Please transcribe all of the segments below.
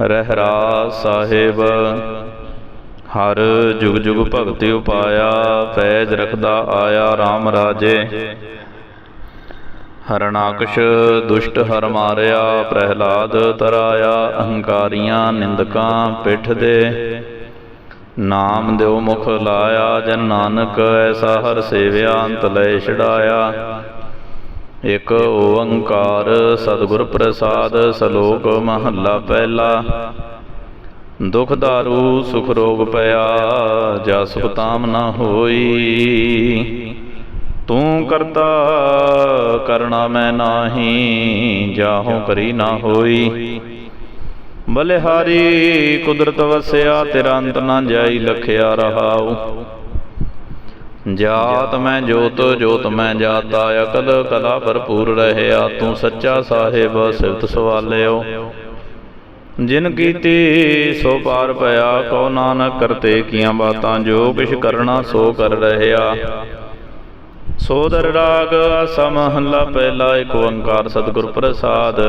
ਰਹਿਰਾ ਸਾਹਿਬ। ਹਰ ਜੁਗ ਜੁਗ ਭਗਤੀ ਉਪਾਇਆ, ਫੈਜ ਰਖਦਾ ਆਇਆ RAM ਰਾਜੇ। ਹਰਨਾਕਸ਼ ਦੁਸ਼ਟ ਹਰ ਮਾਰਿਆ, ਪ੍ਰਹਿਲਾਦ ਤਰਾਇਆ, ਅਹੰਕਾਰੀਆਂ ਨਿੰਦਕਾਂ ਪਿੱਠ ਦੇ ਨਾਮ ਦਿਓ ਮੁਖ ਲਾਇਆ, ਜਨ ਨਾਨਕ ਐਸਾ ਹਰ ਸੇਵਿਆ, ਅੰਤ ਲੈ ਛਡਾਇਆ। ਇਕ ਓੰਕਾਰ ਸਤਿਗੁਰ ਪ੍ਰਸਾਦ ਸ਼ਲੋਕ ਮਹੱਲਾ ਪਹਿਲਾ। ਦੁਖ ਦਾਰੂ, ਸੁਖ ਰੋਗ ਪਿਆ, ਜਾ ਸੁਖ ਤਾਮ ਨਾ ਹੋਈ। ਤੂੰ ਕਰਤਾ, ਕਰਣਾ ਮੈਂ ਨਾਹੀ, ਜਾਹੋ ਕਰੀ ਨਾ ਹੋਈ। ਬਲਿਹਾਰੀ, ਕੁਦਰਤ ਵਸਿਆ, ਤੇਰਾ ਅੰਤ ਨਾ ਜਾਈ, ਲਖਿਆ ਰਹਾਉ। ਜਾਤ ਮੈਂ ਜੋਤ ਜੋਤ ਮੈਂ ਜਾਤਾ, ਅਕਲ ਕਲਾ ਭਰਪੂਰ ਰਹਿਆ, ਤੂੰ ਸੱਚਾ ਸਾਹਿਬ, ਸਿਫਤ ਸਵਾਲਿਓ। ਜਿਨ ਕੀਤੀ ਸੋ ਪਾਰ ਪਿਆ ਕੋ ਨਾਨਕ ਕਰਤੇ ਕੀਆਂ ਬਾਤਾਂ, ਜੋ ਕਿਛ ਕਰਨਾ ਸੋ ਕਰ ਰਹਿਆ। ਸੋਦਰ ਰਾਗ ਆਸਾ ਮਹੱਲਾ ਪਹਿਲਾ ਏਕ ਓੰਕਾਰ ਸਤਿਗੁਰ ਪ੍ਰਸਾਦ।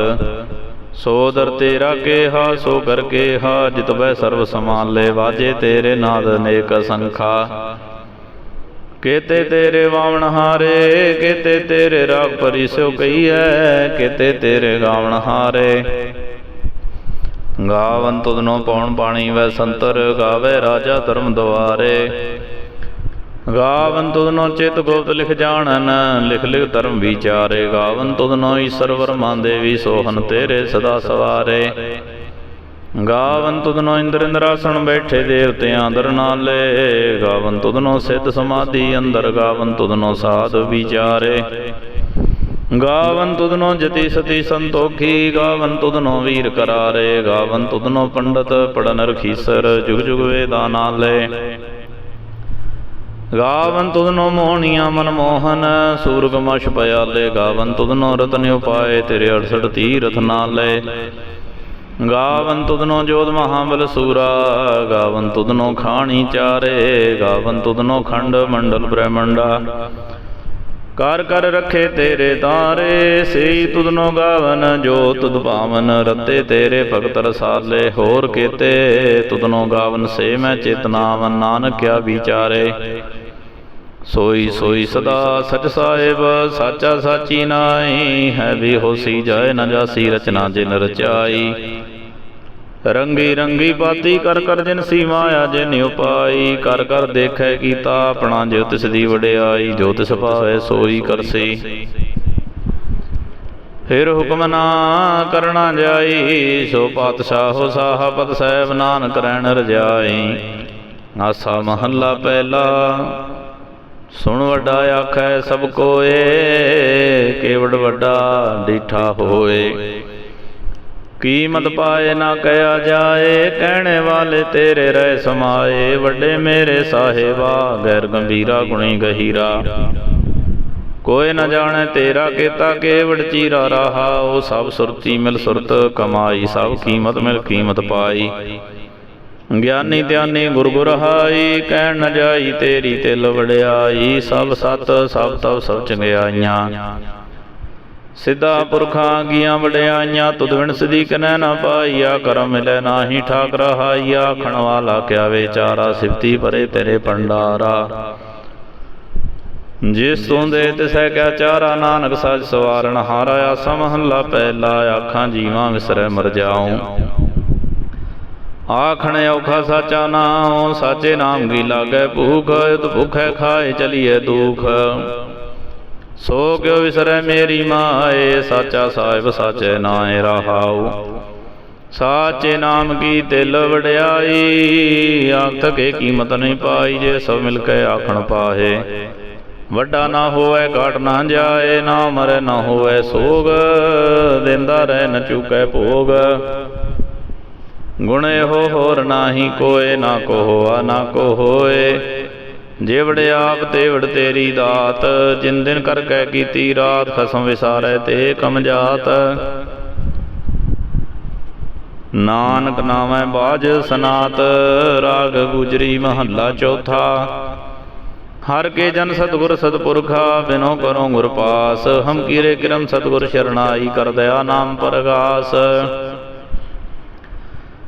ਸੋਦਰ ਤੇਰਾ ਕੇਹਾ, ਸੋ ਕਰ ਕੇਹਾ, ਜਿਤ ਬੈ ਸਰਬ ਸਮਾਨ ਲੈ ਵਾਜੇ ਤੇਰੇ ਨਾਦ ਅਨੇਕ ਸੰਖਾ। ਕੇਤੇ ਤੇਰੇ ਵਾਵਣ ਹਾਰੇ, ਕੇਤੇ ਤੇਰੇ ਰਾਗ ਪਰਿਸੋ ਕਈਐ ਕੇਤੇ ਤੇਰੇ ਗਾਵਣ ਹਾਰੇ। ਗਾਵਨ ਤੁਧਨੋ ਪਉਣ ਪਾਣੀ ਵੈ ਸੰਤਰ, ਗਾਵੇ ਰਾਜਾ ਧਰਮ ਦੁਆਰੇ। ਗਾਵਨ ਤੁਧਨੋ ਚਿਤ ਗੁਪਤ ਲਿਖ ਜਾਣਨ, ਲਿਖ ਲਿਖ ਧਰਮ ਵਿਚਾਰੇ। ਗਾਵਨ ਤੁਧਨੋ ਈਸ਼ਰ ਵਰਮਾਂ ਦੇਵੀ ਸੋਹਨ ਤੇਰੇ ਸਦਾ ਸਵਾਰੇ। ਗਾਵਨ ਤੁਧਨੋ ਇੰਦਰ ਇੰਦਰਾਸਣ ਬੈਠੇ ਦੇਵਤਿਆਂ ਅੰਦਰ ਨਾਲੇ। ਗਾਵਨ ਤੁਧਨੋ ਸਿੱਧ ਸਮਾਧੀ, ਅੰਦਰ ਗਾਵਨ ਤੁਧਨੋ ਸਾਧ ਵਿਚਾਰੇ। ਗਾਵਨ ਤੁਧਨੋ ਜਤੀ ਸਤੀ ਸੰਤੋਖੀ, ਗਾਵਨ ਤੁਧਨੋ ਵੀਰ ਕਰਾਰੇ। ਗਾਵਨ ਤੁਧਨੋ ਪੰਡਤ ਪੜਨ ਰਖੀਸਰ, ਜੁਗ ਜੁਗ ਵੇਦਾਂ ਨਾਲੇ। ਗਾਵਨ ਤੁਧਨੋ ਮੋਹਣੀਆਂ ਮਨ ਮੋਹਨ ਸੂਰਗਮਸ਼ ਪਿਆਲੇ। ਗਾਵਨ ਤੁਧਨੋ ਰਤਨ ਉਪਾਏ, ਤੇਰੇ 68 ਤੀਰਥ ਨਾਲੇ। ਗਾਵਨ ਤੁਧਨੋ ਜੋਤ ਮਹਾਬਲ ਸੂਰਾ, ਗਾਵਨ ਤੁਧਨੋ ਖਾਣੀ ਚਾਰੇ, ਗਾਵਨ ਤੁਧਨੋ ਖੰਡ ਮੰਡਲ ਬ੍ਰਹਮੰਡਾ। ਕਰ ਕਰ ਰੱਖੇ ਤੇਰੇ ਤਾਰੇ, ਸਈ ਤੁਧਨੋ ਗਾਵਨ, ਜੋ ਤੁਧ ਭਾਵਨ ਰਤੇ ਤੇਰੇ ਭਗਤ ਰਸਾਲੇ। ਹੋਰ ਕੇਤੇ, ਤੁਧਨੋ ਗਾਵਨ ਸੇ ਮੈਂ ਚੇਤਨਾਵਨ ਨਾਨਕਿਆ ਵਿਚਾਰੇ। ਸੋਈ ਸੋਈ ਸਦਾ ਸਚ ਸਾਹਿਬ, ਸਾਚਾ ਸਾਚੀ ਨਾਈ ਹੈ ਵੀ ਹੋਸੀ ਜਾਏ ਨਾ ਜਾਸੀ ਰਚਨਾ ਜਿਨ ਰਚਾਈ। ਰੰਗੀ ਰੰਗੀ ਬਾਤੀ ਕਰ ਕਰ ਜਿਨ ਸੀ ਮਾਇਆ ਜਿਨ ਉਪਾਈ, ਕਰ ਕਰ ਦੇਖੈ ਕੀਤਾ ਆਪਣਾ ਜੋ ਤਿਸ ਦੀ ਵਡਿਆਈ ਜੋ ਤਿਸ ਭਾਵੇ ਸੋਈ ਕਰਸੀ। ਫਿਰ ਹੁਕਮ ਨਾ ਕਰਨਾ ਜਾਈ, ਸੋ ਪਾਤਸ਼ਾਹੋ ਸਾਹਪਤ ਸਾਹਿਬ ਨਾਨਕ ਰਹਿਣ ਰਜਾਈ। ਆਸਾ ਮਹੱਲਾ ਪਹਿਲਾ, ਸੁਣ ਵੱਡਾ ਆਖੈ ਸਭ ਕੋਏ, ਕੇਵੜ ਵੱਡਾ ਡੀਠਾ ਹੋਏ। ਕੀਮਤ ਪਾਏ ਨਾ ਕਹਿਆ ਜਾਏ ਕਹਿਣੇ ਵਾਲੇ ਤੇਰੇ ਰਹਿ ਸਮਾਏ। ਵੱਡੇ ਮੇਰੇ ਸਾਹਿਬਾ ਗੈਰ ਗੰਭੀਰਾ ਗੁਣੀ ਗਹੀਰਾ। ਕੋਈ ਨ ਜਾਣੈ ਤੇਰਾ ਕੀਤਾ ਕੇਵੜ ਚੀਰਾ ਰਹਾ। ਉਹ ਸਭ ਸੁਰਤੀ ਮਿਲ ਸੁਰਤ ਕਮਾਈ। ਸਭ ਕੀਮਤ ਮਿਲ ਕੀਮਤ ਪਾਈ। ਗਿਆਨੀ ਧਿਆਨੀ ਗੁਰ ਗੁਰ ਹਾਈ ਕਹਿਣ ਨ ਜਾਈ ਤੇਰੀ ਤਿਲ ਵੜਿਆਈ ਸਭ ਸਤ ਸਭ ਤਵ ਸਭ ਚੰਗਿਆਈਆਂ। ਸਿੱਧਾ ਪੁਰਖਾਂ ਗੀਆਂ ਵਡਿਆਈਆਂ ਤੁਧ ਵਿਣ ਸਦੀ ਕਨੈ ਨਾ ਪਾਈਆ ਕਰਮ ਮਿਲੈ ਨਾਹੀ ਠਾਕ ਰਹਾਈਆ ਆਖਣ ਵਾਲਾ ਕਿਆ ਵਿਚਾਰਾ ਸਿਫਤੀ ਭਰੇ ਤੇਰੇ ਭੰਡਾਰਾ। ਜਿਸ ਤੂੰ ਦੇ ਤਿਸੈ ਕਿਆ ਚਾਰਾ ਨਾਨਕ ਸਜ ਸਵਾਰਣ ਹਾਰਾ ਆਸਾ ਮਹੱਲਾ ਪਹਿਲਾ ਆਖਾਂ ਜੀਵਾਂ ਵਿਸਰੈ ਮਰ ਜਾਉ ਆਖਣ ਔਖਾ ਸਾਚਾ ਨਾਮ ਸਾਚੇ ਨਾਮ ਕੀ ਲਾਗੈ ਭੂਖ ਤੁ ਭੁਖੈ ਖਾਏ ਚਲੀਏ ਦੁਖ। ਸੋ ਕਿਉ ਵਿਸਰੈ ਮੇਰੀ ਮਾਏ, ਸਾਚਾ ਸਾਹਿਬ ਸਾਚੇ ਨਾਏ ਰਹਾਉ। ਸਾਚੇ ਨਾਮ ਕੀ ਤਿਲ ਵਡਿਆਈ ਆਖ ਕੇ ਕੀਮਤ ਨਹੀਂ ਪਾਈ ਜੇ ਸਭ ਮਿਲ ਕੇ ਆਖਣ ਪਾਹੇ। ਵੱਡਾ ਨਾ ਹੋਵੇ, ਘਾਟ ਨਾ ਜਾਏ, ਨਾ ਮਰੇ ਨਾ ਹੋਵੇ ਸੋਗ, ਦਿੰਦਾ ਰਹਿ ਨ ਚੁਕੈ ਭੋਗ। ਗੁਣ ਇਹੋ ਹੋਰ ਨਾਹੀ ਕੋਏ, ਨਾ ਕੋ ਹੋਆ, ਨਾ ਕੋ ਹੋਏ। ਜੇਵੜ ਆਪ ਤੇਵੜ ਤੇਰੀ ਦਾਤ, ਜਿਨ ਦਿਨ ਕਰ ਕੈ ਕੀਤੀ ਰਾਤ, ਖਸਮ ਵਿਸਾਰੈ ਤੇ ਕਮ ਜਾਤ। ਨਾਨਕ ਨਾਮੈ ਬਾਜ ਸਨਾਤ, ਰਾਗ ਗੁਜਰੀ ਮਹੱਲਾ ਚੌਥਾ। ਹਰ ਕੇ ਜਨ ਸਤਗੁਰ ਸਤਪੁਰਖਾ, ਬਿਨੋ ਕਰੋ ਗੁਰ ਪਾਸ। ਹਮ ਕੀਰੇ ਕਿਰਮ ਸਤਗੁਰ ਸ਼ਰਣਾਈ ਕਰ ਦਇਆ ਨਾਮ ਪਰਗਾਸ।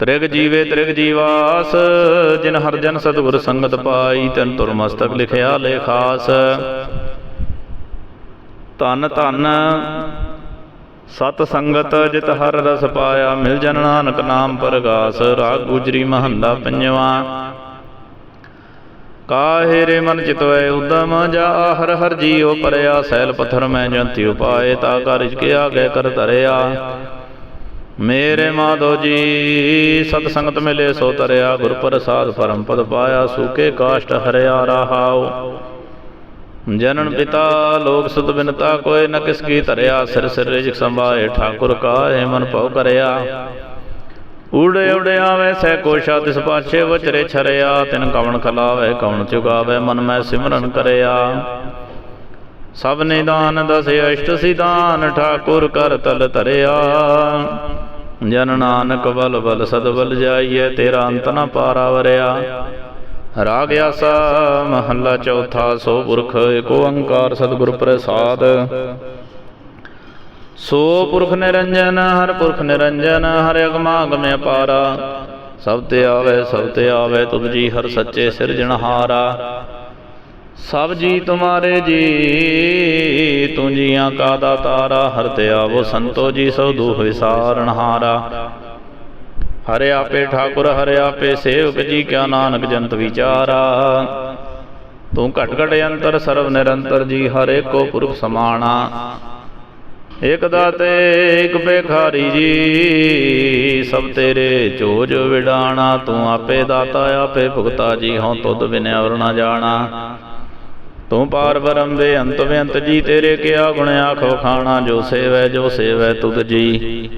ਤ੍ਰਿਗ ਜੀਵੇ ਤ੍ਰਿਗ ਜੀਵਾਸ, ਜਿਨ ਹਰ ਜਨ ਸਤਿਗੁਰ ਸੰਗਤ ਪਾਈ, ਤਨ ਤੁਰ ਮਸਤਕ ਲਿਖਿਆ ਲੇਖਾਸ ਧਨ ਧਨ ਸਤ ਸੰਗਤ, ਜਿਤ ਹਰ ਰਸ ਪਾਇਆ, ਮਿਲ ਜਨ ਨਾਨਕ ਨਾਮ ਪਰਗਾਸ, ਰਾਗ ਗੁਜਰੀ ਮਹੰਦਾ ਪੰਜਵਾ। ਕਾਹੇ ਰੇ ਮਨ ਚਿਤਵੈ ਉਦਮ, ਜਾ ਹਰ ਹਰ ਜੀਉ ਪਰਿਆ, ਸੈਲ ਪਥਰ ਮੈਂ ਜੰਤੀ ਉਪਾਏ ਤਾ ਕਰ ਕੇ ਆਗੇ ਕਰ ਧਰਿਆ। ਮੇਰੇ ਮਾਧੋ ਜੀ, ਸਤ ਸੰਗਤ ਮਿਲੇ ਸੋ ਤਰਿਆ ਗੁਰ ਪ੍ਰਸਾਦ ਪਰਮ ਪਦ ਪਾਇਆ, ਸੂਕੇ ਕਾਸ਼ਟ ਹਰਿਆ ਰਹਾਉ। ਜਨਨ ਪਿਤਾ, ਲੋਕ ਸੁਤ ਬਿਨਤਾ ਕੋਇ ਨ ਕਿਸ ਕੀ ਧਰਿਆ, ਸਿਰ ਸਿਰ ਰਿਜਕ ਸੰਭਾਏ, ਠਾਕੁਰ ਕਾਏ, ਮਨ ਭਉ ਕਰਿਆ। ਉੜੇ ਉੜਿਆ ਆਵੇ, ਸਹਿ ਕੋਸ਼ਾ, ਤਿਸ ਪਾਛੇ ਵਚਰੇ ਛਰਿਆ, ਤਿਨ ਕਵਣ ਖਲਾਵੇ, ਕਵਣ ਚੁਗਾਵੇ, ਮਨ ਮੈਂ ਸਿਮਰਨ ਕਰਿਆ। ਸਭ ਨਿਦਾਨ ਦਸ, ਅਸ਼ਟ ਸਿਦਾਨ ਠਾਕੁਰ ਕਰ ਤਲ ਧਰਿਆ। ਜਨ ਨਾਨਕ ਬਲ ਬਲ ਸਦ ਬਲ ਜਾਈਏ ਤੇਰਾ ਅੰਤ ਨ ਪਾਰਾ ਵਰਿਆ ਰਾਗ ਆਸਾ ਮਹੱਲਾ ਚੌਥਾ, ਸੋ ਪੁਰਖ ਏਕ ਓੰਕਾਰ ਸਤਿਗੁਰ ਪ੍ਰਸਾਦ। ਸੋ ਪੁਰਖ ਨਿਰੰਜਨ, ਹਰ ਪੁਰਖ ਨਿਰੰਜਨ, ਹਰ ਅਗਮਾ ਅਗਮੇ ਅਪਾਰਾ। ਸਭ ਤੇ ਆਵੇ, ਸਭ ਤੇ ਆਵੇ ਤੁਧ ਜੀ ਹਰ ਸੱਚੇ ਸਿਰਜਣਹਾਰਾ ਸਭ ਜੀ ਤੁਮਾਰੇ ਜੀ, ਤੂੰ ਜੀਆਂ ਕਾ ਦਾਤਾਰਾ, ਹਰ ਤੇ ਆਵੋ ਸੰਤੋ ਜੀ, ਸੋ ਦੁਖ ਵਿਸਾਰਣਹਾਰਾ ਹਰਿ। ਆਪੇ ਠਾਕੁਰ, ਹਰਿ ਆਪੇ ਸੇਵਕ ਜੀ, ਕਿਆ ਨਾਨਕ ਜੰਤ ਵਿਚਾਰਾ। ਤੂੰ ਘਟ ਘਟ ਅੰਤਰ ਸਰਵ ਨਿਰੰਤਰ ਜੀ, ਹਰ ਏਕੋ ਪੁਰਖ ਸਮਾਣਾ। ਇਕ ਦਾਤੇ ਇਕ ਬੇਖਾਰੀ ਜੀ, ਸਭ ਤੇਰੇ ਚੋਜ ਵਿਡਾਣਾ। ਤੂੰ ਆਪੇ ਦਾਤਾ, ਆਪੇ ਭੁਗਤਾ ਜੀ, ਹਉ ਤੁਧ ਬਿਨਿਆ ਅਵਰ ਨਾ ਜਾਣਾ। ਤੂੰ ਪਾਰ ਬ੍ਰਹਮ ਦੇ ਅੰਤ ਬੇਅੰਤ ਜੀ, ਤੇਰੇ ਕਿਆ ਗੁਣ ਆਖੋ ਖਾਣਾ ਜੋ ਸੇਵੈ ਜੋ ਸੇਵੈ ਤੁਧ ਜੀ।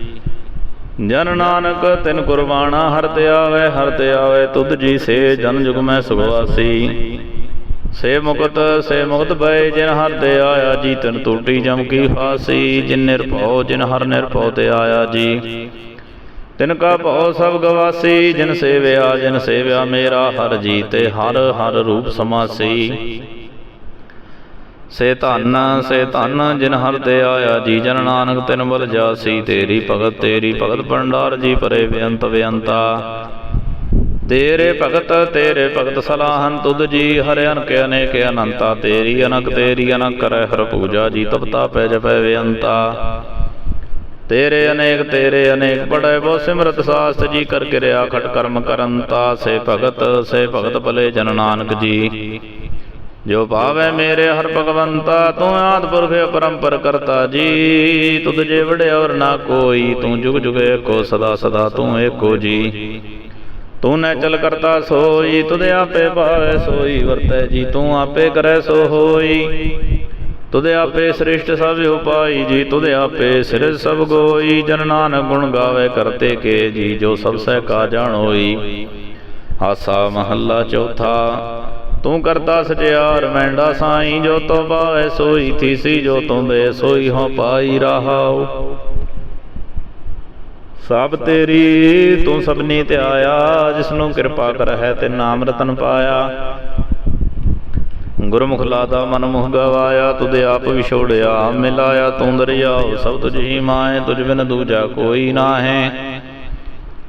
ਜਨ ਨਾਨਕ ਤਿਨ ਕੁਰਬਾਨਾ, ਹਰ ਤੇ ਆਵੇ, ਹਰ ਤੇ ਆਵੇ ਤੁਧ ਜੀ, ਸੇ ਜਨ ਜੁਗ ਮੈਂ ਸੁਗਵਾਸੀ। ਸੇ ਮੁਕਤ ਸੇ ਮੁਕਤ ਬੈ ਜਿਨ ਹਰ ਤੇ ਆਇਆ ਜੀ, ਤਿਨ ਟੂਟੀ ਜਮ ਕੀ ਫਾਸੀ। ਜਿਨ ਨਿਰਭਉ, ਜਿਨ ਹਰ ਨਿਰਭਉ ਤੇ ਆਇਆ ਜੀ। ਤਿਨ ਕਾ ਭਉ ਸਭ ਗਵਾਸੀ, ਜਿਨ ਸੇਵਿਆ ਜਿਨ ਸੇਵਿਆ ਮੇਰਾ ਹਰ ਜੀ ਤੇ ਹਰ ਹਰ ਰੂਪ ਸਮਾਸੀ। ਸੇ ਧਨ ਸੇ ਧਨ, ਜਿਨ ਹਰ ਤੇ ਆਇਆ ਜੀ, ਜਨ ਨਾਨਕ ਤਿਨ ਬਲ ਜਾਸੀ, ਤੇਰੀ ਭਗਤ ਤੇਰੀ ਭਗਤ ਭੰਡਾਰ, ਜੀ ਪਰੇ ਬੇਅੰਤ ਬੇਅੰਤਾ। ਤੇਰੇ ਭਗਤ ਤੇਰੇ ਭਗਤ ਸਲਾਹਨ ਤੁਧ ਜੀ, ਹਰਿ ਅਨਕ, ਅਨੇਕ ਅਨੰਤਾ। ਤੇਰੀ ਅਨਕ ਤੇਰੀ ਅਨਕ ਕਰੈ ਹਰ ਪੂਜਾ, ਜੀ ਤਪਤਾ ਪੈ ਜਪੈ ਬੇਅੰਤਾ। ਤੇਰੇ ਅਨੇਕ ਤੇਰੇ ਅਨੇਕ ਪੜੈ ਬੋ ਸਿਮਰਤ ਸਾਸਤ ਜੀ ਕਰ ਕਿਰਿਆ ਖਟ ਕਰਮ ਕਰੰਤਾ। ਸੇ ਭਗਤ ਸੇ ਭਗਤ ਭਲੇ ਜਨ ਨਾਨਕ ਜੀ। ਜੋ ਭਾਵੈ ਮੇਰੇ ਹਰ ਭਗਵੰਤਾ, ਤੂੰ ਆਦ ਪੁਰਖ ਪਰੰਪਰ ਕਰਤਾ ਜੀ। ਤੁਧ ਜੇ ਵੜਿਆ ਨਾ ਕੋਈ, ਤੂੰ ਜੁਗ ਜੁਗ ਏਕੋ, ਸਦਾ ਸਦਾ ਤੂੰ ਏਕੋ ਜੀ। ਤੂੰ ਨੈ ਚਲ ਕਰਤਾ ਸੋਈ, ਤੁਧ ਆਪੇ ਭਾਵੈ ਸੋਈ, ਵਰਤੈ ਜੀ, ਤੂੰ ਆਪੇ ਕਰੈ ਸੋ ਹੋਈ ਤੁਧ ਆਪੇ ਸ੍ਰਿਸ਼ਟ ਸਭ ਉਪਾਈ ਜੀ, ਤੁਧ ਆਪੇ ਸਿਰ ਸਭ ਗੋਈ। ਜਨ ਨਾਨਕ ਗੁਣ ਗਾਵੇ ਕਰਤੇ ਕੇ ਜੀ, ਜੋ ਸਭ ਸਹਿ ਕਾ ਜਾਣੋਈ। ਆਸਾ ਮਹੱਲਾ ਚੌਥਾ ਤੂੰ ਕਰਤਾ ਸਚਿਆਰ ਮੈਂਡਾ ਸਾਈ ਜੋ ਤੋ ਬਾਵੇ ਸੋਈ, ਥੀਸੀ ਜੋ ਤੂੰ ਸੋਈ ਹੋ ਪਾਈ ਰਹਾਉ। ਸਭ ਤੇਰੀ, ਤੂੰ ਸਭਨੀ ਤੇ ਆਇਆ, ਜਿਸਨੂੰ ਕਿਰਪਾ ਕਰ ਹੈ ਤੇ ਨਾਮ ਰਤਨ ਪਾਇਆ। ਗੁਰਮੁਖ ਲਾਦਾ ਮਨ ਮੁਹ ਗਵਾਇਆ, ਤੁਧ ਆਪ ਵਿਛੋੜਿਆ, ਮਿਲਾਇਆ, ਤੂੰ ਦਰਿਆਉ, ਸਭ ਤੁਝ ਹੀ ਮਾਏ, ਤੁਝ ਬਿਨ ਦੂਜਾ ਕੋਈ ਨਾ ਹੈ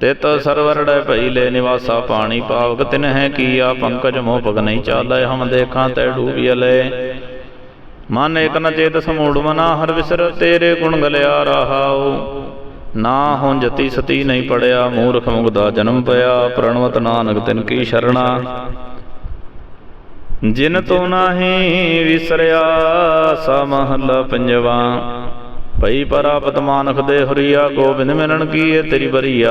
ਤਿਤ ਸਰਵਰੜੈ ਭਈਲੇ ਨਿਵਾਸਾ ਪਾਣੀ ਪਾਵਕ ਤਿਨ ਹੈ ਕੀਆ, ਪੰਕਜ ਮੋਹ ਪਗ ਨਹੀਂ ਚਾਲੈ, ਹਮ ਦੇਖਾਂ ਤੈ ਡੂਬਿਅਲੇ ਮਨ ਇਕ ਨ ਚੇਤ ਸਮੂੜ ਮਨਾ, ਹਰ ਵਿਸਰ ਤੇਰੇ ਗੁਣ ਗਲਿਆ ਰਹਾਉ। ਨਾ ਹੁਣ ਜਤੀ ਸਤੀ ਨਹੀਂ ਪੜਿਆ, ਮੂਰਖ ਮੁਗਦਾ ਜਨਮ ਪਿਆ, ਪ੍ਰਣਵਤ ਨਾਨਕ ਤਿਨ ਕੀ ਸ਼ਰਣਾ। ਜਿਨ ਤੂੰ ਨਾਹੀ ਵਿਸਰਿਆ, ਸਾ ਮਹੱਲਾ ਪੰਜਵਾ। ਭਈ ਪਰਾਪਤ ਮਾਨਖ ਦੇ ਹਰੀਆ, ਗੋਬਿੰਦ ਮਿਲਣ ਕੀ ਤੇਰੀ ਬਰੀਆ?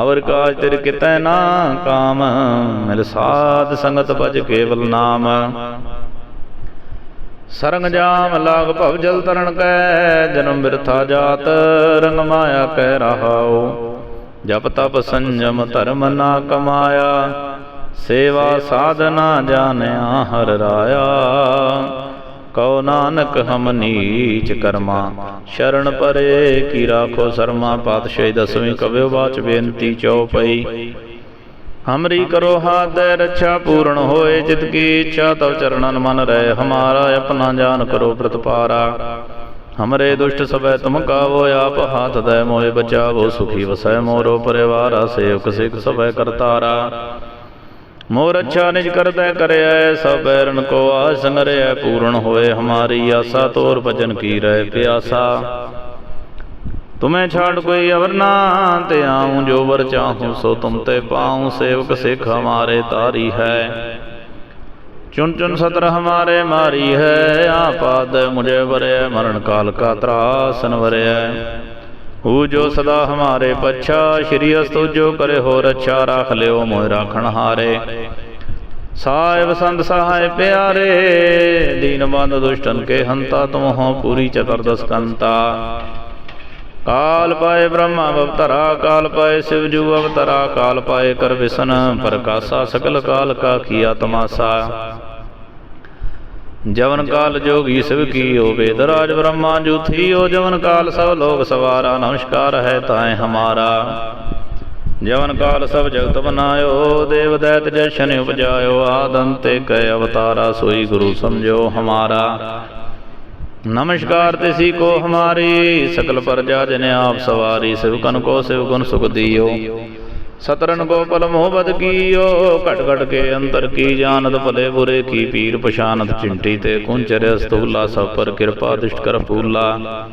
ਅਵਰ ਕਾਜ ਤੇਰੇ ਕਿਤੈ ਨਾ ਕਾਮ, ਮਿਲ ਸਾਧ ਸੰਗਤ ਭਜ ਕੇਵਲ ਨਾਮ। ਸਰੰਗ ਜਾਮ ਲਾਗ ਭਵ ਜਲ ਤਰਨ ਕੈ, ਜਨਮ ਬਿਰਥਾ ਜਾਤ ਰੰਗ ਮਾਇਆ ਕਹਿ ਰਹਾਓ ਜਪ ਤਪ ਸੰਜਮ ਧਰਮ ਨਾ ਕਮਾਇਆ, ਸੇਵਾ ਸਾਧਨਾ ਜਾਣਿਆ ਹਰ ਰਾਇਆ। ਕਉ ਨਾਨਕ ਹਮ ਨੀਚ ਕਰਮਾ। ਸ਼ਰਨ ਪਰੇ ਕੀ ਰਾਖੋ ਸਰਮਾ। ਪਾਤਸ਼ਾਹੀ ਦਸਵੀਂ ਕਵਿਓ ਬਾਚ ਬੇਨਤੀ ਚਉਪਈ ਹਮਰੀ ਕਰੋ ਹਾਥ ਰੱਛਾ ਪੂਰਨ ਹੋਏ। ਜਿਤ ਕੀ ਇੱਛਾ ਤਵ ਚਰਣਨ ਮਨ ਰਹਿ। ਹਮਾਰਾ ਆਪਣਾ ਜਾਨ ਕਰੋ ਪ੍ਰਤਪਾਰਾ ਹਮਰੇ ਦੁਸ਼ਟ ਸਭੈ ਤੁਮ ਕਾਵੋ, ਆਪ ਹਾਥ ਦੈ ਮੋਏ ਬਚਾਵੋ। ਸੁਖੀ ਵਸੈ ਮੋਰੋ ਪਰਿਵਾਰਾ ਸੇਵਕ ਸਿਖ ਸਭੈ ਕਰਤਾਰਾ। ਮੋਰ ਅੱਛਾ ਨਿਜ ਕਰਦੈ ਕਰਿਐ, ਸਭ ਬੈਰਨ ਕੋ ਆਸ ਨਰਿਐ, ਪੂਰਨ ਹੋਏ ਹਮਾਰੀ ਆਸਾ, ਤੋਰ ਭਜਨ ਕੀ ਰਹਿ ਪਿਆਸਾ। ਤੁਮੇ ਛਾੜ ਕੋਈ ਅਵਰ ਨਾ, ਤੇ ਆਉ ਜੋ ਵਰ ਚਾਹੂੰ, ਸੋ ਤੁਮ ਤੇ ਪਾਉ, ਸੇਵਕ ਸਿਖ ਹਮਾਰੇ ਤਾਰੀ ਹੈ। ਚੁਨ ਚੁਨ ਸਤਰ ਹਮਾਰੇ ਮਾਰੀ ਹੈ ਆਪਾਦ ਮੁਝੇ ਵਰਿਐ ਮਰਨ ਕਾਲ ਕਾ ਤਰਾਸਨ ਵਰਿਐ ਹੂ ਜੋ ਸਦਾ ਹਮਾਰੇ ਪਛਾ, ਸ਼੍ਰੀ ਅਸਤੁ ਜੋ ਕਰੇ ਹੋ ਰੱਛਾ ਰਾਖ ਲਿਓ ਮੋਇ ਰਾਖਣ ਹਾਰੇ। ਸਾਹਿਬ ਸੰਤ ਸਹਾਇ ਪਿਆਰੇ, ਦੀਨ ਬੰਦ ਦੁਸ਼ਟਨ ਕੇ ਹੰਤਾ ਤੁਮ ਹੋ ਪੂਰੀ ਚਤੁਰਦਸ ਕੰਤਾ। ਕਾਲ ਪਾਏ ਬ੍ਰਹਮਾ ਅਵਤਰਾ, ਕਾਲ ਪਾਏ ਸਿਵ ਜੂ ਅਵਤਰਾ, ਕਾਲ ਪਾਏ ਕਰ ਵਿਸ਼ਨ ਪ੍ਰਕਾਸ਼ਾ ਸਕਲ ਕਾਲ ਕਾ ਕੀਆ ਤਮਾਸਾ ਜਵਨ ਕਾਲ ਜੋਗੀ ਸਿਵ ਕੀਓ ਵੇਦ ਰਾਜ ਬ੍ਰਹਮਾ ਜੂਥੀਓ ਜਵਨ ਕਾਲ ਸਭ ਲੋਕ ਸਵਾਰਾ, ਨਮਸਕਾਰ ਹੈ ਤਾਏ ਹਮਾਰਾ। ਜਵਨ ਕਾਲ ਸਭ ਜਗਤ ਬਨਾਇਓ, ਦੇਵ ਦੈਤ ਜਸ਼ਨ ਉਪਜਾਇਓ, ਆਦੰ ਤੇ ਕੈ ਅਵਤਾਰਾ, ਸੋਈ ਗੁਰੂ ਸਮਝੋ ਹਮਾਰਾ। ਨਮਸਕਾਰ ਤਿਸੀ ਕੋ ਹਮਾਰੀ, ਸਕਲ ਪਰਜਾ ਜਿਨੇ ਆਪ ਸਵਾਰੀ ਸਿਵਕਨ ਕੋ ਸਿਵ ਸੁਖ ਦਿਓ। ਸਤਰਨ ਗੋਪਲ ਪਲ ਕੀਓ, ਘਟ ਘਟ ਕੇ ਅੰਤਰ ਕੀ ਜਾਣਤ ਭਲੇ ਬੁਰੇ, ਕੀ ਪੀਰ ਪਛਾਨਤ ਚਿੰਟੀ ਤੇ ਕੁੰਚਰ ਸਤੂਲਾ ਸਭ ਪਰ ਕਿਰਪਾ ਦਿਸ਼ਟ ਕਰ ਫੂਲਾ।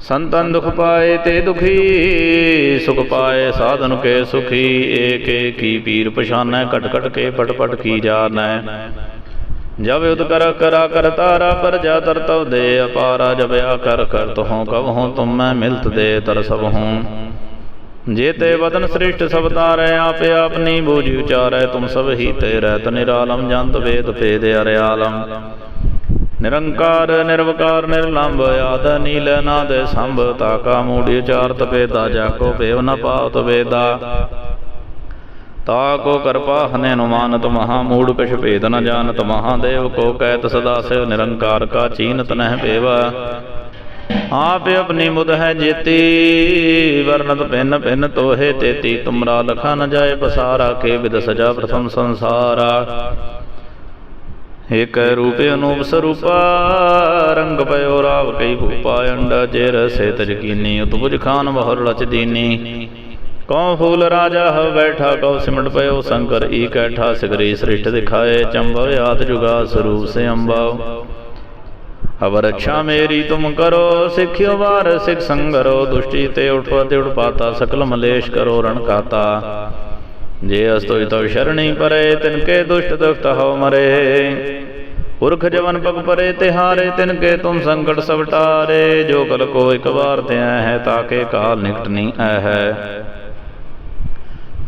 ਸੰਤਨ ਦੁਖ ਪਾਏ ਤੇ ਦੁਖੀ, ਸੁਖ ਪਾਏ ਸਾਧਨ ਕੇ ਸੁਖੀ, ਏਕ ਏਕ ਕੀ ਪੀਰ ਪਛਾਨੈ, ਘਟ ਘਟ ਕੇ ਪਟ ਪਟ ਕੀ ਜਾਣੈ। ਜਬ ਉਦ ਕਰ ਕਰਾ ਕਰ ਤਾਰਾ, ਪਰ ਜਾ ਤਰ ਤਵ ਦੇ ਅਪਾਰਾ, ਜਬ ਆ ਕਰ ਕਰ ਤਹੋਂ ਕਬ ਹੂੰ, ਤੁਮ ਮੈਂ ਮਿਲਤ ਦੇ ਤਰ ਸਭ ਹੂੰ। ਜੇ ਤੇ ਵਦਨ ਸ੍ਰਿਸ਼ਟ ਸਭ ਤਾਰੈ, ਆਪੇ ਆਪਨੀ ਬੂਝ ਉਚਾਰੈ, ਤੁਮ ਸਭ ਹੀ ਤੇ ਰਹਿਤ ਨਿਰਾਲਮ, ਜੰਤ ਵੇਦ ਭੇਦ ਅਰਿਆਲਮ। ਨਿਰੰਕਾਰ, ਨਿਰਵਕਾਰ ਨਿਰਲੰਭ ਆਦ ਨੀਲ ਨਾਦ ਸੰਭ ਤਾਕਾ ਮੂੜੀ ਉਚਾਰਤ ਭੇਦਾ ਜਾ ਕੋ ਭੇਵ ਨ ਪਾਵਤ ਵੇਦਾ ਤਾ ਕੋ ਕਿਰਪਾ ਹਨੇ ਅਨੁਮਾਨਤ ਮਹਾ, ਮੂੜ ਕਛ ਭੇਦ ਨ ਜਾਣਤ ਮਹਾਦੇਵ ਕੋ ਕਹਿਤ ਸਦਾ ਸਿਵ, ਨਿਰੰਕਾਰ ਕਾ ਚੀਨਤ ਨਹਿ ਭੇਵਾ ਆਪ ਆਪਣੀ ਮੁਦ ਹੈ ਜੇਤੀ, ਵਰਨਤ ਪਿੰਨ ਪਿੰਨ ਤੋਹੇ ਤੇਤੀ, ਤੁਮਰਾ ਲਖਾ ਨ ਜਾਏ ਪਸਾਰਾ, ਕੇ ਵਿਦ ਸਜਾ ਪ੍ਰਥਮ ਸੰਸਾਰਾ। ਏਕ ਰੂਪ ਅਨੂਪ ਸਰੂਪਾ, ਰੰਗ ਪਇਓ ਰਾਵ ਕਈ ਭੂਪਾ, ਅੰਡਾ ਜੇ ਰਸੇ ਤਜਕੀਨੀ ਉਤਬੁਜ ਖਾਨ ਬਹੁਰ ਲਚ ਦੀਨੀ। ਕਉ ਫੂਲ ਰਾਜਾ ਹ ਬੈਠਾ, ਕਉ ਸਿਮਟ ਪਇਓ ਸ਼ੰਕਰ, ਈ ਕੈਠਾ ਸਿਗਰੀ ਸ੍ਰਿਸ਼ਟ ਦਿਖਾਏ, ਚੰਬਵ ਆਤ ਜੁਗਾ ਸਰੂਪ ਸੇ ਅੰਬਾਉ ਅਵਰ ਅੱਛਾ ਮੇਰੀ ਤੁਮ ਕਰੋ, ਸਿੱਖਿਓ ਵਾਰ, ਸਿਖ ਸੰਗਰੋ ਦੁਸ਼ਟੀ ਤੇ ਉਠਵਾ ਤੇ ਉਠਪਾਤਾ ਸਕਲ ਮਲੇਸ਼ ਕਰੋ, ਰਣ ਕਾਤਾ। ਜੇ ਅਸਤੋਇ ਤਉ ਸ਼ਰਣੀ ਪਰੇ, ਤਿਨ ਕੇ ਦੁਸ਼ਟ ਦੁਖਤ ਹਉ ਮਰੇ। ਪੁਰਖ ਜਵਨ ਪਗ ਪਰੇ, ਤਿਹਾਰੇ, ਤਿਨ ਕੇ ਤੁਮ ਸੰਕਟ ਸਭ ਟਾਰੇ ਜੋ ਕਲ ਕੋ ਇਕ ਵਾਰ ਤੇ ਹੈ ਤਾਕੇ ਕਾਲ ਨਿਕਟ ਨਹੀਂ ਹੈ।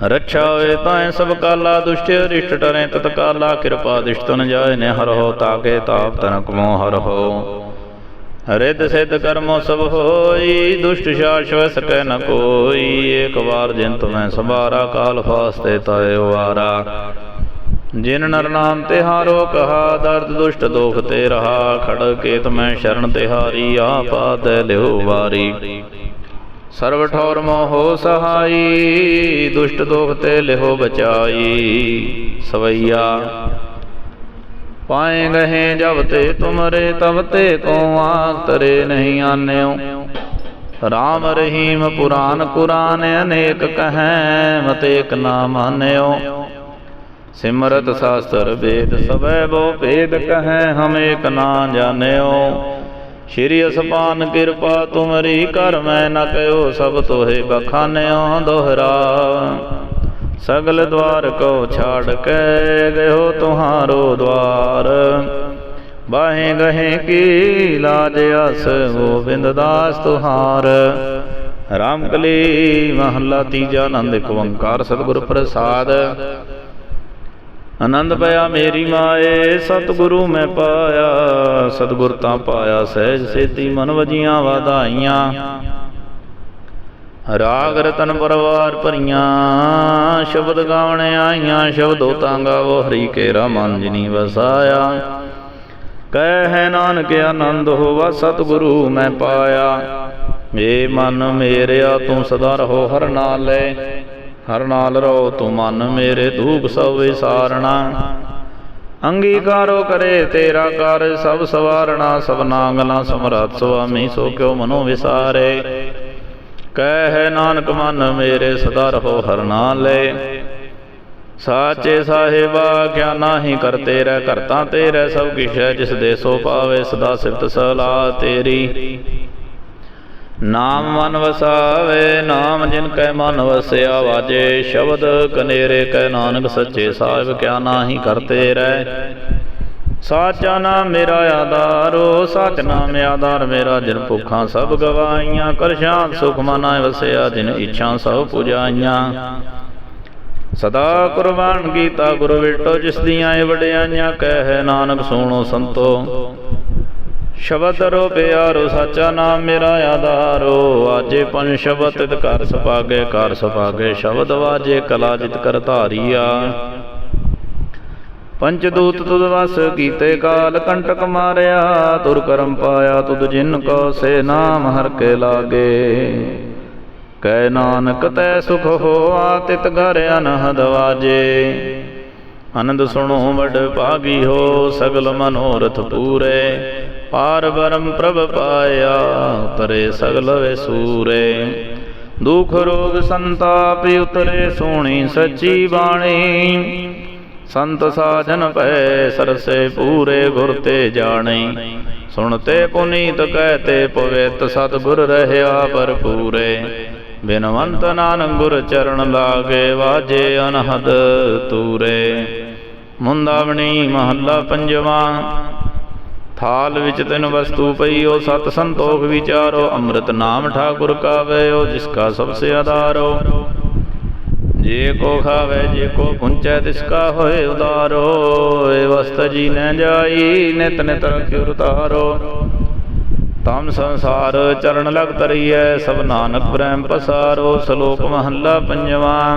ਰੱਛਾ ਹੋਏ ਤਾਂ ਸਭ ਕਾਲਾ ਦੁਸ਼ਟ ਰਿਸ਼ਟ ਟਰੇ, ਤਤਕਾਲਾ ਕਿਰਪਾ ਦਿਸ਼ਟ ਜਾਏ ਨੇ ਹਰ ਹੋ ਤਾਕੇ ਤਾਪ ਤਨਕ ਮੋ ਹਰ ਹੋ। ਰਿੱਧ ਸਿੱਧ ਕਰਮੋ ਸਭ ਹੋਈ, ਦੁਸ਼ਟ ਸ਼ਾਸ਼ਵ ਸਕੈ ਨ ਕੋਈ। ਏਕ ਵਾਰ ਜਿਨ ਤੁਮੈ ਸੰਭਾਰਾ, ਕਾਲ ਫਾਸਤੇ ਤੈ ਵਾਰਾ ਜਿਨ ਨਰ ਨਾਮ ਤਿਹਾਰੋ ਕਹਾ, ਦਰਦ ਦੁਸ਼ਟ ਦੋਖ ਤੇ ਰਹਾ। ਖੜ ਕੇ ਤੁਮੈ ਸ਼ਰਨ ਤਿਹਾਰੀ ਆਪਾਦ ਲਿਓ ਵਾਰੀ। ਸਰਵ ਠੌਰ ਮੋਹ ਸਹਾਈ, ਦੁਸ਼ਟ ਦੋਖ ਤੇ ਲਿਹੋ ਬਚਾਈ। ਸਵਈਆ, ਪਾਏ ਗਏ ਜਬ ਤੇ ਤੁਮਰੇ, ਤਬ ਤੇ ਕੋ ਆਤਰੇ ਨਹੀਂ ਆਨਿਓ। ਰਾਮ ਰਹੀਮ ਪੁਰਾਨ ਕੁਰਾਨ ਅਨੇਕ ਕਹੈ ਮਤੇਕ ਨਾ ਮਾਨਿਓ। ਸਿਮਰਤ ਸਾਸਤਰ ਵੇਦ ਸਵੈ ਬੋ ਭੇਦ ਕਹੈ, ਹਮ ਏਕ ਨਾ ਜਾਣਿਓ। ਸ਼੍ਰੀ ਅਸਪਾਨ ਕਿਰਪਾ ਤੁਮਰੀ ਕਰ ਮੈਂ ਨ ਕਹਿਓ ਸਭ ਤੋਹੇ ਬਖਾਨਿਓ ਦੋਹਰਾ। ਸਗਲ ਦਵਾਰ ਕੋ ਛਾੜ ਕੇ ਗਇਓ ਤੁਹਾਰੋ ਦਵਾਰ। ਬਾਹੇ ਗਹੇ ਕੀ ਲਾਜ ਅਸ ਗੋਬਿੰਦ ਦਾਸ ਤੁਹਾਰ। ਰਾਮ ਕਲੀ ਮਹੱਲਾ ਤੀਜਾ ਆਨੰਦ ਇੱਕ ਓੰਕਾਰ ਸਤਿਗੁਰ ਪ੍ਰਸਾਦ। ਆਨੰਦ ਪਿਆ ਮੇਰੀ ਮਾਏ, ਸਤਿਗੁਰੂ ਮੈਂ ਪਾਇਆ, ਸਤਿਗੁਰ ਤਾਂ ਪਾਇਆ ਸਹਿਜ ਸੇਤੀ ਮਨ ਵਜੀਆਂ ਵਾਧਾਈਆਂ। ਰਾਗ ਰਤਨ ਪਰਵਾਰ ਭਰੀਆਂ, ਸ਼ਬਦ ਗਾਵਣ ਆਈਆਂ, ਸ਼ਬਦੋ ਤਾਂ ਗਾਵੋ ਹਰੀ ਕੇਰਾ ਮਨ ਜਿਨੀ ਵਸਾਇਆ। ਕਹਿ ਨਾਨਕ ਆਨੰਦ ਹੋਵਾ, ਸਤਿਗੁਰੂ ਮੈਂ ਪਾਇਆ। ਏ ਮਨ ਮੇਰਿਆ, ਤੂੰ ਸਦਾ ਰਹੋ ਹਰ ਨਾਲੇ। ਹਰ ਨਾਲ ਰਹੋ ਤੂੰ ਮਨ ਮੇਰੇ ਧੂਪ ਸਭ ਵਿਸਾਰਣਾ। ਅੰਗੀਕਾਰੋ ਕਰੇ ਤੇਰਾ ਕਾਰਜ ਸਭ ਸਵਾਰਣਾ, ਸਭ ਨਾਗਲਾ ਸਮਰੱਥ ਸੁਆਮੀ, ਸੋ ਕਿਉ ਮਨੋ ਵਿਸਾਰੇ। ਕਹਿ ਨਾਨਕ ਮਨ ਮੇਰੇ ਸਦਾ ਰਹੋ ਹਰ ਨਾਲੇ। ਸਾਚੇ ਸਾਹਿਬਾ, ਕਿਆ ਨਾਹੀ ਕਰਤੇ ਰਹਿ ਕਰਤਾ ਤੇਰੇ, ਸਭ ਕਿਛ ਹੈ ਜਿਸ ਦੇ ਸੋ ਪਾਵੇ ਸਦਾ ਸਿਫਤ ਸਲਾਹ ਤੇਰੀ। ਨਾਮ ਮਨ ਵਸਾਵੇ, ਨਾਮ ਜਿਨ ਕੈ ਮਨ ਵਸਿਆ ਵਾਜੇ, ਸ਼ਬਦ ਕਨੇਰੇ ਕੈ ਨਾਨਕ ਸੱਚੇ ਸਾਹਿਬ ਕਿਆ ਨਾਹੀ ਕਰਤੇ ਰਹਿ। ਸਾਚਾ ਨਾਮ ਮੇਰਾ ਆਧਾਰੋ ਸਚ ਨਾਮ ਆਧਾਰ ਮੇਰਾ, ਜਿਨ ਭੁੱਖਾਂ ਸਭ ਗਵਾਈਆਂ, ਕਰ ਸ਼ਾਂਤ ਸੁਖ ਮਨਾ ਵਸਿਆ, ਜਿਨ ਇੱਛਾ ਸਭ ਪੁਜਾਈਆਂ। ਸਦਾ ਕੁਰਬਾਨ ਕੀਤਾ ਗੁਰੂ ਵਿਟੋ ਜਿਸ ਦੀਆਂ ਇਹ ਵਡਿਆਈਆਂ, ਕਹਿ ਨਾਨਕ ਸੁਣੋ ਸੰਤੋ। ਸ਼ਬਦ ਰੋ ਪਿਆਰੋ, ਸਾਚਾ ਨਾਮ ਮੇਰਾ ਆਧਾਰੋ। ਆਜੇ ਪੰਜ ਸ਼ਬਦ ਤਿਤ ਕਰ ਸੁਭਾਗੇ ਕਰ ਸੁਭਾਗੇ। ਸ਼ਬਦ ਵਾਜੇ, ਕਲਾ ਜਿਤ ਕਰ ਧਾਰੀਆ। ਪੰਚ ਦੂਤ ਤੁਧ ਵਸ ਕੀਤੇ ਕਾਲ ਕੰਟਕ ਮਾਰਿਆ। ਤੁਰ ਕਰਮ ਪਾਇਆ ਤੁਧ ਜਿਨ ਕੋ ਸੇ ਨਾਮ ਹਰ ਕੇ ਲਾਗੇ। ਕੈ ਨਾਨਕ ਤੈ ਸੁਖ ਹੋਆ ਤਿਤ ਘਰ ਅਨਹਦ ਵਾਜੇ। ਆਨੰਦ ਸੁਣੋ ਵਡ ਭਾਗੀ ਹੋ, ਸਗਲ ਮਨੋਰਥ ਪੂਰੇ। ਪਾਰ ਬਰਮ ਪ੍ਰਭ ਪਾਇਆ, ਪਰੇ ਸਗਲ ਵੇ ਸੂਰੇ। ਦੁਖ ਰੋਗ ਸੰਤਾਪ ਉਤਰੇ ਸੋਣੀ ਸੱਚੀ ਬਾਣੀ। ਸੰਤ ਸਾਜਨ ਭੈ ਸਰਸੇ ਪੂਰੇ ਗੁਰ ਤੇ ਜਾਣੇ। ਸੁਣਤੇ ਪੁਨੀਤ ਕਹਤੇ ਪਵਿੱਤ ਸਤਿਗੁਰ ਰਹਿਆ ਭਰਪੂਰੇ। ਬਿਨਵੰਤ ਨਾਨਕ ਗੁਰ ਚਰਨ ਲਾਗੇ ਵਾਜੇ ਅਨਹਦ ਤੂਰੇ। ਮੁੰਦਾਵਣੀ ਮਹੱਲਾ ਪੰਜਵਾ ਥਾਲ ਵਿੱਚ ਤਿਨ ਵਸਤੂ ਪਈ, ਉਹ ਸਤ ਸੰਤੋਖ ਵਿਚਾਰੋ, ਅੰਮ੍ਰਿਤ ਨਾਮ ਠਾਕੁਰ ਕਾ ਵਇਓ ਜਿਸ ਕਾ ਸਭ ਸੇ ਆਧਾਰੋ। ਜੇ ਕੋ ਖਾਵੇ, ਜੇ ਕੋ ਪੁੰਚੈ, ਤਿਸ ਕਾ ਹੋਏ ਉਦਾਰੋ। ਏ ਵਸਤ ਜੀ ਨ ਜਾਈ, ਨਿਤ ਨਿਤ ਰਖਿਉ ਉਤਾਰੋ ਤਮ ਸੰਸਾਰ ਚਰਨ ਲਗ ਤਰੀਐ ਸਭ ਨਾਨਕ ਪ੍ਰੇਮ ਪਸਾਰੋ, ਸ਼ਲੋਕ ਮਹੱਲਾ ਪੰਜਵਾਂ।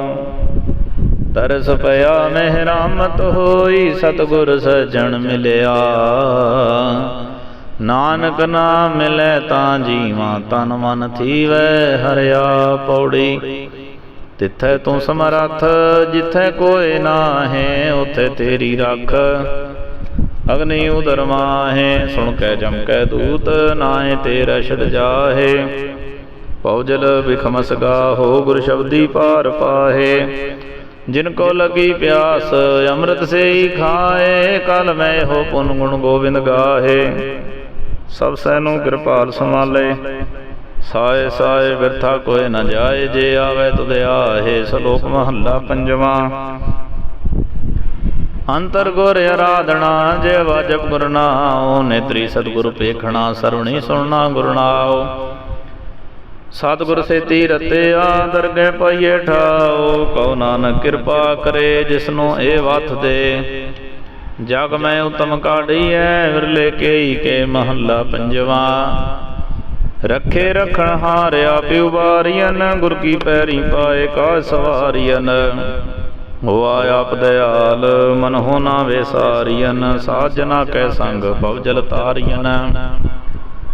ਤਰਸ ਪਿਆ ਮਹਿ ਰਾਮਤ ਹੋਈ, ਸਤਗੁਰ ਸਜਣ ਮਿਲਿਆ। ਨਾਨਕ ਨਾਮ ਮਿਲੈ ਤਾਂ ਜੀਵਾ ਤਨ ਮਨ ਥੀਵੈ ਹਰਿਆ ਪੌੜੀ ਤਿੱਥੈ ਤੂੰ ਸਮਰੱਥ, ਜਿੱਥੈ ਕੋਏ ਨਾਹੇ, ਉਥੇ ਤੇਰੀ ਰੱਖ। ਅਗਨੀ ਉਦਰ ਮਾਹੇ, ਸੁਣ ਕੇ ਜਮ ਕੈ ਦੂਤ ਨਾਏ ਤੇਰਾ ਛੜ ਜਾਹੇ। ਪਉਜਲ ਬਿਖਮਸ ਗਾਹੋ, ਗੁਰ ਸ਼ਬਦੀ ਪਾਰ ਪਾਹੇ। ਜਿਨ ਕੋ ਲਗੀ ਪਿਆਸ, ਅੰਮ੍ਰਿਤ ਸੇ ਹੀ ਖਾਏ, ਕਲ ਮੈਂ ਹੋ ਪੁਨ ਗੁਣ ਗੋਬਿੰਦ ਗਾਹੇ। ਸਭ ਸੈਨੂੰ ਕਿਰਪਾਲ ਸੰਭਾਲੇ। ਸਾਏ ਸਾਏ ਵਿਰਥਾ ਕੋਏ ਨਾ ਜਾਏ, ਜੇ ਆਵੇ ਤੁਧ ਆਹੇ, ਸ਼ਲੋਕ ਮਹੱਲਾ ਪੰਜਵਾਂ। ਅੰਤਰ ਗੁਰ ਆਰਾਧਨਾ, ਜੇ ਵਾਜਬ ਗੁਰਨਾਉ ਨੇਤਰੀ ਸਤਿਗੁਰ ਪੇਖਣਾ ਸਰਵਣੀ ਸੁਣਨਾ ਗੁਰਨਾਉ ਸਤਿਗੁਰ ਸੇਤੀ ਰਤਿਆ ਦਰਗਹਿ ਪਾਈਏ ਠਾਉ ਕਉ ਨਾਨਕ ਕਿਰਪਾ ਕਰੇ ਜਿਸਨੂੰ ਇਹ ਵਥ ਦੇ। ਜਗ ਮੈਂ ਉਤਮ ਕਾਢੀਐ ਵਿਰਲੇ ਕੇਈ ਕੇ ਮਹੱਲਾ ਪੰਜਵਾ। ਰੱਖੇ ਰਖਣ ਹਾਰਿਆ ਪਿਉ ਬਾਰੀਨ ਗੁਰ ਕੀ ਪੈਰੀ ਪਾਏ ਕਾ ਸਵਾਰੀਨ ਹੋਆ ਆਪ ਦਿਆਲ ਮਨ ਹੋ ਨਾ ਵੇਸਾਰੀਨ ਸਾਜਨਾ ਕੈ ਸੰਗ ਭਵਜਲ ਤਾਰੀਆਂ